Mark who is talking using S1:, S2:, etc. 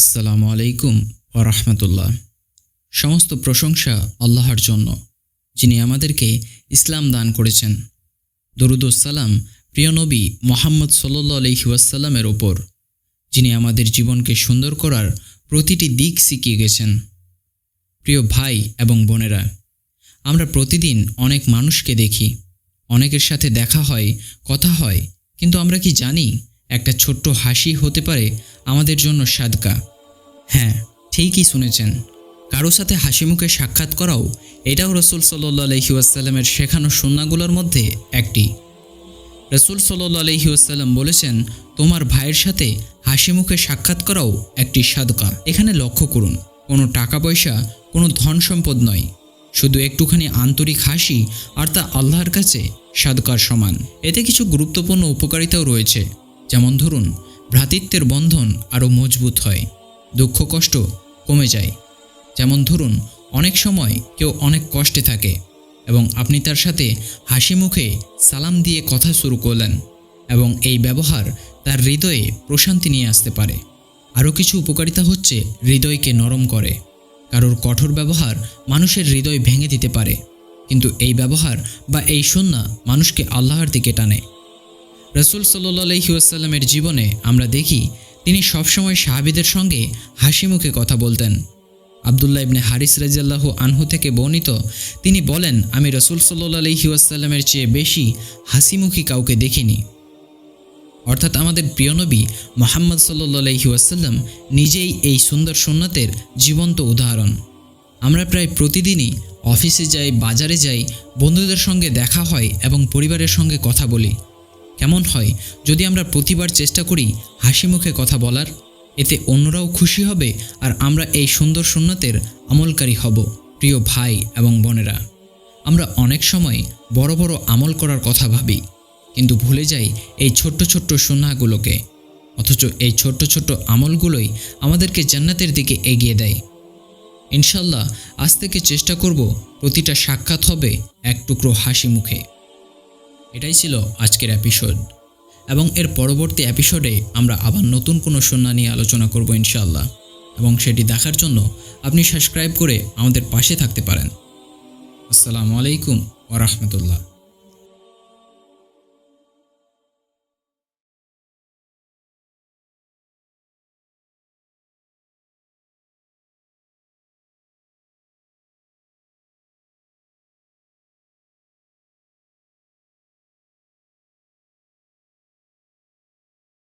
S1: আসসালামু আলাইকুম ওরহমতুল্লাহ সমস্ত প্রশংসা আল্লাহর জন্য, যিনি আমাদেরকে ইসলাম দান করেছেন। দরুদুসালাম প্রিয় নবী মোহাম্মদ সল্লু আলহি ওয়াসাল্লামের ওপর, যিনি আমাদের জীবনকে সুন্দর করার প্রতিটি দিক শিখিয়ে গেছেন। প্রিয় ভাই এবং বোনেরা, আমরা প্রতিদিন অনেক মানুষকে দেখি। অনেকের সাথে দেখা হয়, কথা হয়, কিন্তু আমরা কি জানি একটা ছোট্ট হাসি হতে পারে আমাদের জন্য সাদকা? হ্যাঁ ঠিকই শুনেছেন। কারও সাথে হাসি মুখে সাক্ষাৎ করাও এটাও রসুল সাল্লু আলহি আসাল্লামের শেখানো সন্ন্যাগুলোর মধ্যে একটি। রসুল সাল্লু আলহি আসাল্লাম বলেছেন, তোমার ভাইয়ের সাথে হাসি মুখে সাক্ষাৎ করাও একটি সাদকা। এখানে লক্ষ্য করুন, কোনো টাকা পয়সা কোনো ধন সম্পদ নয়। শুধু একটুখানি আন্তরিক হাসি আর তা আল্লাহর কাছে সাদকার সমান। এতে কিছু গুরুত্বপূর্ণ উপকারিতাও রয়েছে। যেমন ধরুন, ভ্রাতৃত্বের বন্ধন আরও মজবুত হয়। দুঃখ কষ্ট কমে যায়। যেমন ধরুন, অনেক সময় কেউ অনেক কষ্টে থাকে এবং আপনি তার সাথে হাসি মুখে সালাম দিয়ে কথা শুরু করলেন এবং এই ব্যবহার তার হৃদয়ে প্রশান্তি নিয়ে আসতে পারে। আরও কিছু উপকারিতা হচ্ছে হৃদয়কে নরম করে। কারোর কঠোর ব্যবহার মানুষের হৃদয় ভেঙে দিতে পারে। কিন্তু এই ব্যবহার বা এই সন্না মানুষকে আল্লাহর দিকে টানে। রসুল সাল্লু আলহিউসাল্লামের জীবনে আমরা দেখি তিনি সবসময় সাহাবিদের সঙ্গে হাসি মুখে কথা বলতেন। আবদুল্লাহ ইবনে হারিস রাজিয়াল্লাহু আনহু থেকে বর্ণিত, তিনি বলেন, আমি রসুল সাল্লু আলহিউসাল্লামের চেয়ে বেশি হাসিমুখী কাউকে দেখিনি। অর্থাৎ আমাদের প্রিয় নবী মোহাম্মদ সাল্লু আলহিউসাল্লাম নিজেই এই সুন্দর সুন্নাতের জীবন্ত উদাহরণ। আমরা প্রায় প্রতিদিনই অফিসে যাই, বাজারে যাই, বন্ধুদের সঙ্গে দেখা হয় এবং পরিবারের সঙ্গে কথা বলি। কেমন হয় যদি আমরা প্রতিবার চেষ্টা করি হাসি মুখে কথা বলার? এতে অন্যরাও খুশি হবে আর আমরা এই সুন্দর সুন্নতের আমলকারী হব, প্রিয় ভাই এবং বোনেরা। আমরা অনেক সময় বড় বড় আমল করার কথা ভাবি, কিন্তু ভুলে যাই এই ছোট্ট ছোট্ট সুন্নাগুলোকে অথচ এই ছোট্ট ছোট্ট আমলগুলোই আমাদেরকে জান্নাতের দিকে এগিয়ে দেয়। ইনশাল্লাহ আজ থেকে চেষ্টা করব প্রতিটা সাক্ষাৎ হবে এক টুকরো হাসি মুখে। এটাই ছিল আজকের এপিসোড এবং এর পরবর্তী এপিসোডে আমরা আবার নতুন কোনো সন্না নিয়ে আলোচনা করব ইনশাল্লাহ এবং সেটি দেখার জন্য আপনি সাবস্ক্রাইব করে আমাদের পাশে থাকতে পারেন। আসসালামু আলাইকুম ওরহমতুল্লাহ